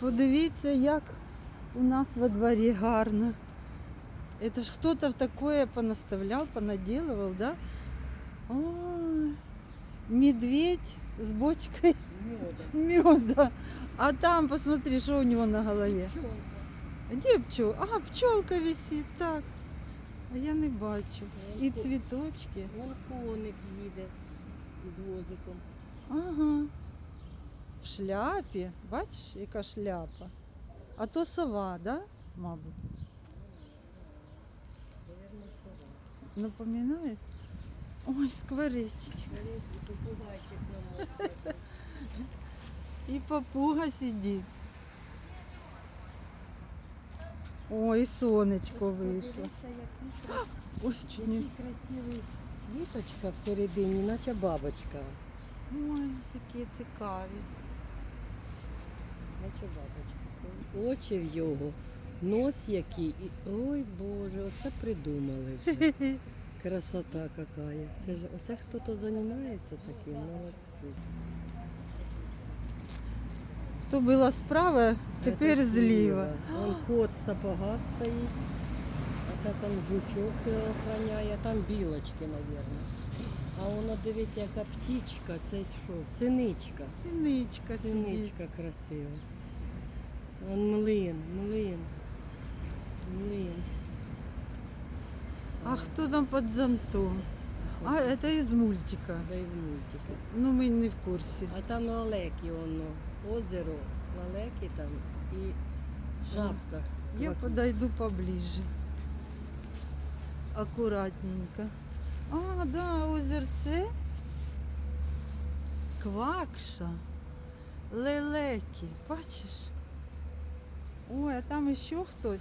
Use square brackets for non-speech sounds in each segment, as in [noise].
Подивіться, як у нас во дворі гарно. Это ж кто-то в такое понаставлял, понаделывал, да? Ой, медведь с бочкой Меда. меда. [laughs] А там, посмотри, что у него на голове. Пчелка. Где пчел? А, пчелка висит, так. А я не бачу. І Вон ко- цвіточки. Вон коник їде з возиком. Ага. Шляпі. Бачиш, яка шляпа. А то сова, да? Мабуть. Напоминає? Ой, скворечник. І папуга сидить. Ой, сонечко вийшло. Ой, чуть не. який красивий квіточка всередині, наче бабочка. Ой, такі цікаві. Наче бабочка. Очі в його, нос який. І... Ой Боже, оце придумали вже. [laughs] Красота какая. Це ж оце хто-то займається таким, молодці. То була справа, тепер Це зліва. Вон кот в сапогах стоїть, а там жучок е, охороняє, там білочки, мабуть. А воно дивись, яка птічка, це що? Синичка. Синичка сидить. Синичка красива. Вон млин, млин. Млин. А хто там під зонтом? А, это из мультика. Да із мультика. Ну, ми не в курсі. А там лалеки воно, озеро, лалеки там і жабка. Я Квак- подойду поближе. Аккуратненько. А, да, озерце. Квакша. Лелеки. Бачиш? Ой, а там ще хтось.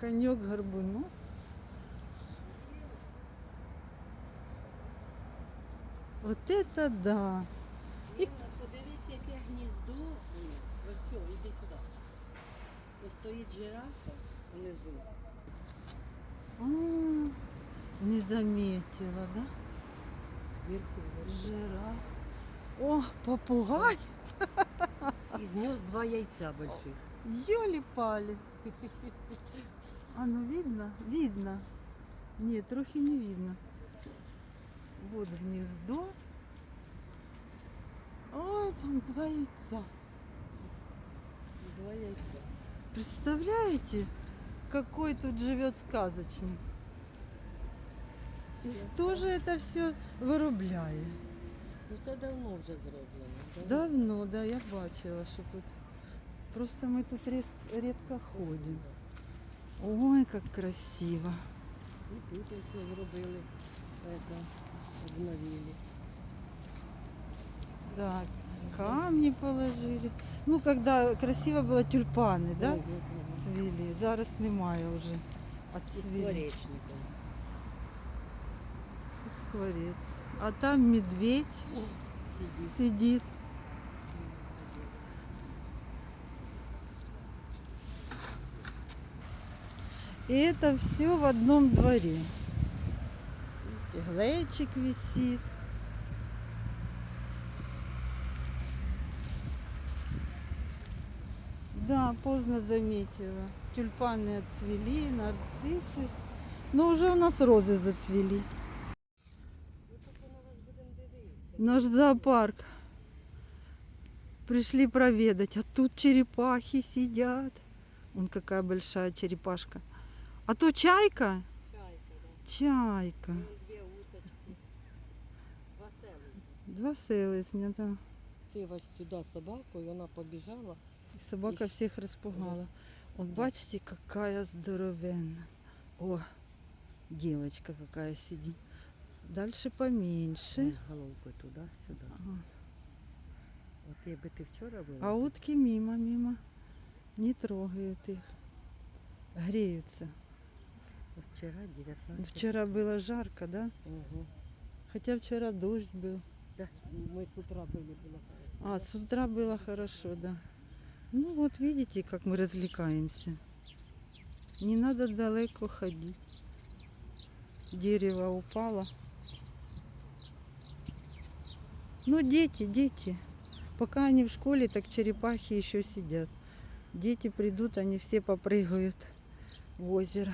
Коньок горбунок. Вот это да. Інна, подивись, яке гніздо. Ні, Ось все, іди сюди. Ось стоїть жирафа внизу. А, не заметила, да? Вверху. вверху. Жираф. О, попугай. І знес два яйця больших. Ёли-пали. А ну видно? Видно. Нет, трохи не видно. Вот гнездо. Ой, там два яйца. Два яйця. Представляете, какой тут живет сказочник? И кто же это все виробляє? Ну це давно вже зроблено. Давно, да, я бачила, що тут. Просто ми тут рез- рідко ходимо. Ой, як красиво. І тут ось зробили. Это, обновили. Да, камни положили. Ну, когда красиво было, тюльпаны, да, Мгм, мгм. цвели. Зараз немає вже. І Отцвели. Скворец. А там медведь Сидить. сидит. И это все в одном дворе. Глечик висит. Да, поздно заметила. Тюльпаны отцвели, нарциссы. Но уже у нас розы зацвели. Ну так на вас будемо дивитися Наш зоопарк. Пришли проведать, а тут черепахи сидят. Вон какая большая черепашка. А то чайка? Чайка, да. Чайка. Вон Дві уточки. Два селезня. Два селезня, да. Ти ось сюди собаку, і вона побіжала. И собака И всех распугала. раз. Вот бачите, какая здоровенная. О, девочка какая сидит. Дальше поменьше. Вон Головкою туди-сюди. Ага. От якби ти вчора була. А утки мимо, мимо. Не трогают их. Греются. Ось вчора 19. Вчера было жарко, да? Угу. Хотя вчера дождь был. Да, ми з утра було хорошо. А, с утра было хорошо, да. Ну вот видите, как мы развлекаемся. Не надо далеко ходить. Дерево упало. Ну, дети, дети. Пока они в школе, так черепахи еще сидят. Дети придут, они все попрыгают в озеро.